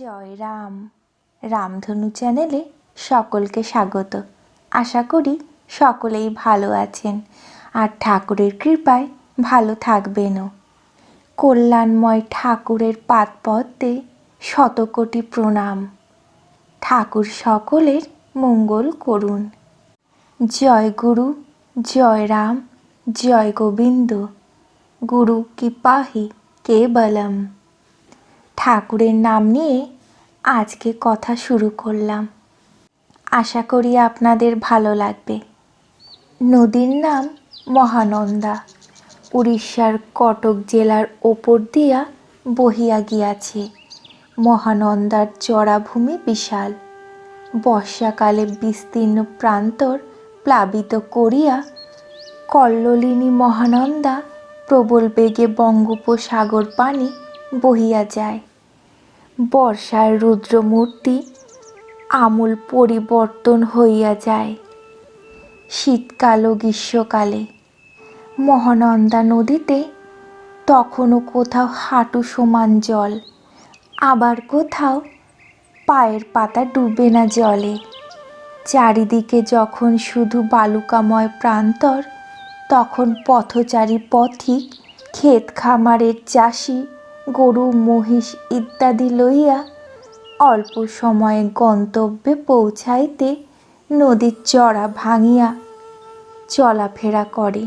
রাম। রামধনু চ্যানেলে সকলকে স্বাগত। আশা করি সকলেই ভালো আছেন আর ঠাকুরের কৃপায় ভালো থাকবেনও। কল্যাণময় ঠাকুরের পাদপদ্মে শতকোটি প্রণাম। ঠাকুর সকলের মঙ্গল করুন। জয় গুরু, জয় রাম, জয় গোবিন্দ। গুরু কি পাহি কেবলম। ঠাকুরের নাম নিয়ে আজকে কথা শুরু করলাম। আশা করি আপনাদের ভালো লাগবে। নদীর নাম মহানন্দা। উড়িষ্যার কটক জেলার ওপর দিয়া বহিয়া গিয়াছে। মহানন্দার চড়াভূমি বিশাল। বর্ষাকালে বিস্তীর্ণ প্রান্তর প্লাবিত করিয়া কল্লোলিনী মহানন্দা প্রবল বেগে বঙ্গোপসাগর পানি বহিয়া যায়। বর্ষার রুদ্রমূর্তি আমূল পরিবর্তন হইয়া যায়। শীতকাল ও গ্রীষ্মকালে মহানন্দা নদীতে তখনও কোথাও হাঁটু সমান জল, আবার কোথাও পায়ের পাতা ডুবে না জলে। চারিদিকে যখন শুধু বালুকাময় প্রান্তর, তখন পথচারী পথিক, ক্ষেত খামারের চাষি গরু, মহিষ ইত্যাদি লইয়া অল্প সময়ে গন্তব্যে পৌঁছাইতে নদীর চড়া ভাঙিয়া চলাফেরা করে।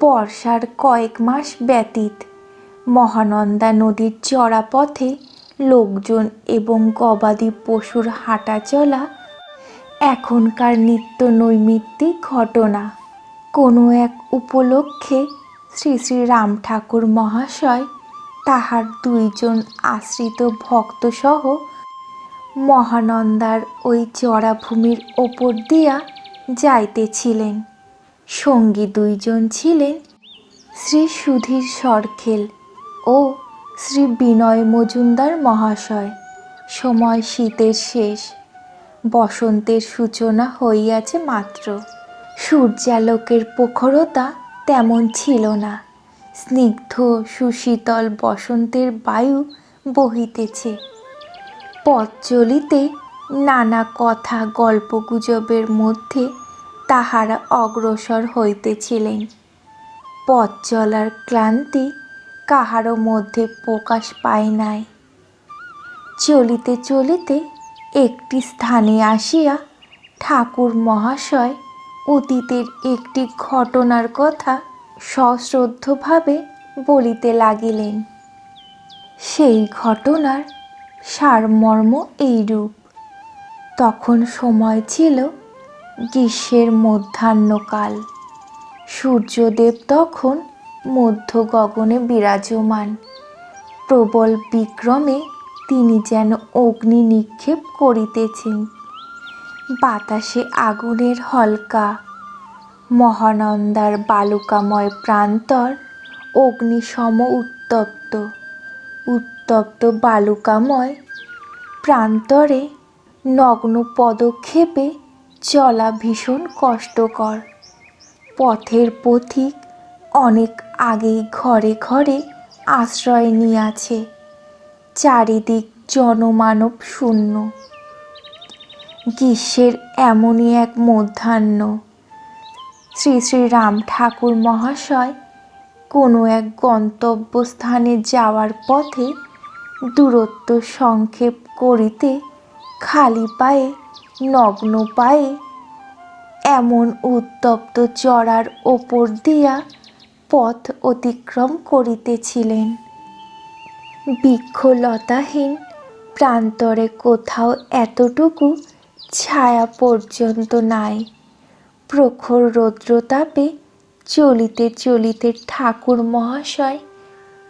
বর্ষার কয়েক মাস ব্যতীত মহানন্দা নদীর চড়া পথে লোকজন এবং গবাদি পশুর হাঁটা চলা এখনকার নিত্য নৈমিত্তিক ঘটনা। কোনো এক উপলক্ষে শ্রী শ্রী রাম ঠাকুর মহাশয় তাহার দুইজন আশ্রিত ভক্তসহ মহানন্দার ওই চড়াভূমির ওপর দিয়া যাইতেছিলেন। সঙ্গী দুইজন ছিলেন শ্রী সুধীর সরখেল ও শ্রী বিনয় মজুমদার মহাশয়। সময় শীতের শেষ, বসন্তের সূচনা হইয়াছে মাত্র। সূর্যালোকের প্রখরতা তেমন ছিল না। স্নিগ্ধ, সুশীতল বসন্তের বায়ু বহিতেছে। পথ চলিতে নানা কথা গল্পগুজবের মধ্যে তাহারা অগ্রসর হইতেছিলেন। পথ চলার ক্লান্তি কাহারও মধ্যে প্রকাশ পায় নাই। চলিতে চলিতে একটি স্থানে আসিয়া ঠাকুর মহাশয় অতীতের একটি ঘটনার কথা সশ্রদ্ধভাবে বলিতে লাগিলেন। সেই ঘটনার সারমর্ম এইরূপ। তখন সময় ছিল গ্রীষ্মের মধ্যাহ্নকাল। সূর্যদেব তখন মধ্য গগনে বিরাজমান। প্রবল বিক্রমে তিনি যেন অগ্নি নিক্ষেপ করিতেছেন। বাতাসে আগুনের হলকা মহানন্দার বালুকাময় প্রান্তর অগ্নিসম উত্তপ্ত। উত্তপ্ত বালুকাময় প্রান্তরে নগ্ন পদক্ষেপে চলা ভীষণ কষ্টকর। পথের পথিক অনেক আগেই ঘরে ঘরে আশ্রয় নিয়াছে। চারিদিক জনমানব শূন্য। গ্রীষ্মের এমনই এক মধ্যাহ্ন। শ্রী শ্রী রাম ঠাকুর মহাশয়, কোনো এক গন্তব্যস্থানে যাওয়ার পথে দূরত্ব সংক্ষেপ করিতে খালি পায়ে, নগ্ন পায়ে, এমন উত্তপ্ত চড়ার ওপর দিয়া পথ অতিক্রম করিতেছিলেন। বৃক্ষলতাহীন প্রান্তরে কোথাও এতটুকু ছায়া পর্যন্ত নাই। প্রখর রৌদ্রতাপে চলিতে চলিতে ঠাকুর মহাশয়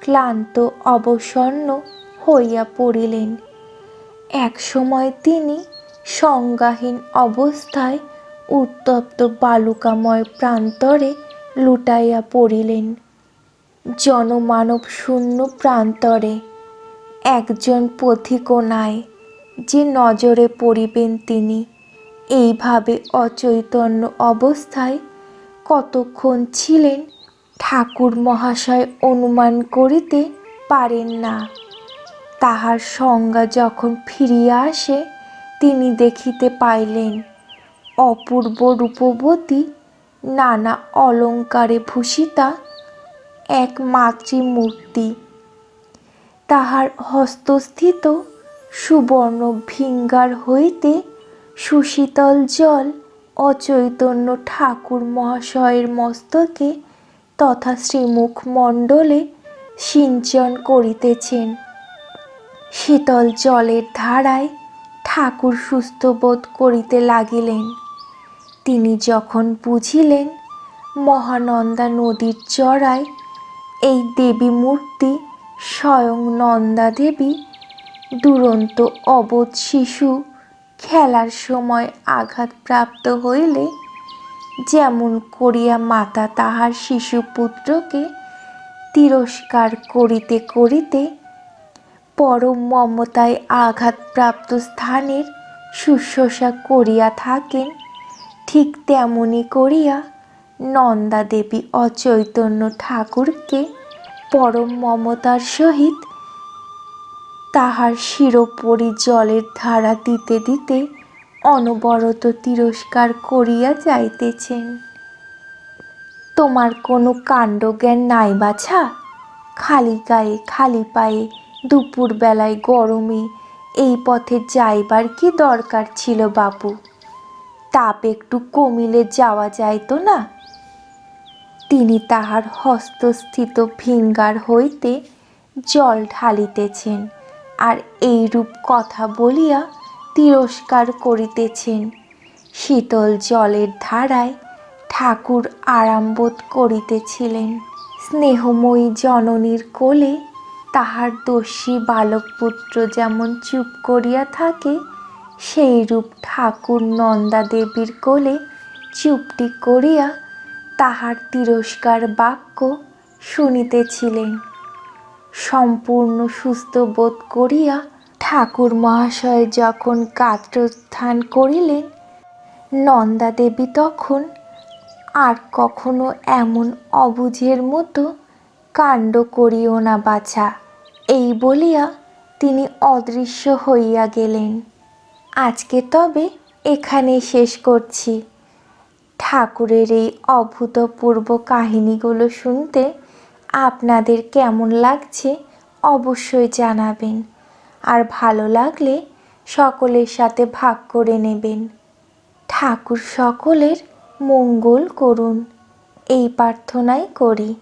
ক্লান্ত অবসন্ন হইয়া পড়িলেন। এক সময় তিনি সংজ্ঞাহীন অবস্থায় উত্তপ্ত বালুকাময় প্রান্তরে লুটাইয়া পড়িলেন। জনমানব শূন্য প্রান্তরে একজন পথিকোনায় যে নজরে পড়িবেন তিনি এইভাবে অচৈতন্য অবস্থায় কতক্ষণ ছিলেন ঠাকুর মহাশয় অনুমান করিতে পারেন না। তাহার সংজ্ঞা যখন ফিরিয়া আসে, তিনি দেখিতে পাইলেন, অপূর্ব রূপবতী নানা অলঙ্কারে ভূষিতা এক মাতৃমূর্তি। তাহার হস্তস্থিত সুবর্ণ ভিঙ্গার হইতে সুশীতল জল অচৈতন্য ঠাকুর মহাশয়ের মস্তকে তথা শ্রীমুখ মণ্ডলে সিঞ্চন করিতেছেন। শীতল জলের ধারায় ঠাকুর সুস্থ বোধ করিতে লাগিলেন। তিনি যখন বুঝিলেন মহানন্দা নদীর চড়ায় এই দেবী মূর্তি স্বয়ং নন্দা দেবী, দুরন্ত অবোধ শিশু খেলার সময় আঘাতপ্রাপ্ত হইলে যেমন করিয়া মাতা তাহার শিশুপুত্রকে তিরস্কার করিতে করিতে পরম মমতায় আঘাতপ্রাপ্ত স্থানের শুশ্রূষা করিয়া থাকেন, ঠিক তেমনি করিয়া নন্দা দেবী অচৈতন্য ঠাকুরকে পরম মমতার সহিত তাহার শিরোপরি জলের ধারা দিতে দিতে অনবরত তিরস্কার করিয়া যাইতেছেন। তোমার কোনো কাণ্ডজ্ঞান নাই বাছা? খালি গায়ে, খালি পায়ে দুপুর বেলায় গরমে এই পথে যাইবার কি দরকার ছিল বাপু? তাপ একটু কমিলে যাওয়া যাইতো না? তিনি তাহার হস্তস্থিত ফিঙ্গার হইতে জল ঢালিতেছেন। আর এইরূপ কথা বলিয়া তিরস্কার করিতেছেন। শীতল জলের ধারায় ঠাকুর আরাম বোধ করিতেছিলেন। স্নেহময়ী জননীর কোলে তাহার দস্যি বালকপুত্র যেমন চুপ করিয়া থাকে, সেইরূপ ঠাকুর নন্দা দেবীর কোলে চুপটি করিয়া তাহার তিরস্কার বাক্য শুনিতেছিলেন। সম্পূর্ণ সুস্থ বোধ করিয়া ঠাকুর মহাশয় যখন গাত্রোত্থান করিলেন নন্দা দেবী তখন আর কখনো এমন অবুঝের মতো কাণ্ড করিও না বাছা। এই বলিয়া তিনি অদৃশ্য হইয়া গেলেন। আজকে তবে এখানেই শেষ করছি। ঠাকুরের এই অভূতপূর্ব কাহিনীগুলো শুনতে আপনাদের কেমন লাগছে অবশ্যই জানাবেন। আর ভালো লাগলে সকলের সাথে ভাগ করে নেবেন। ঠাকুর সকলের মঙ্গল করুন। এই প্রার্থনাই করি।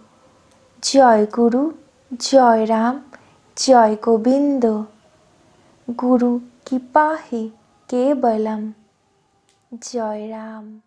জয় গুরু, জয় রাম, জয় গোবিন্দ। গুরু কৃপা হি কেবলম। জয় রাম।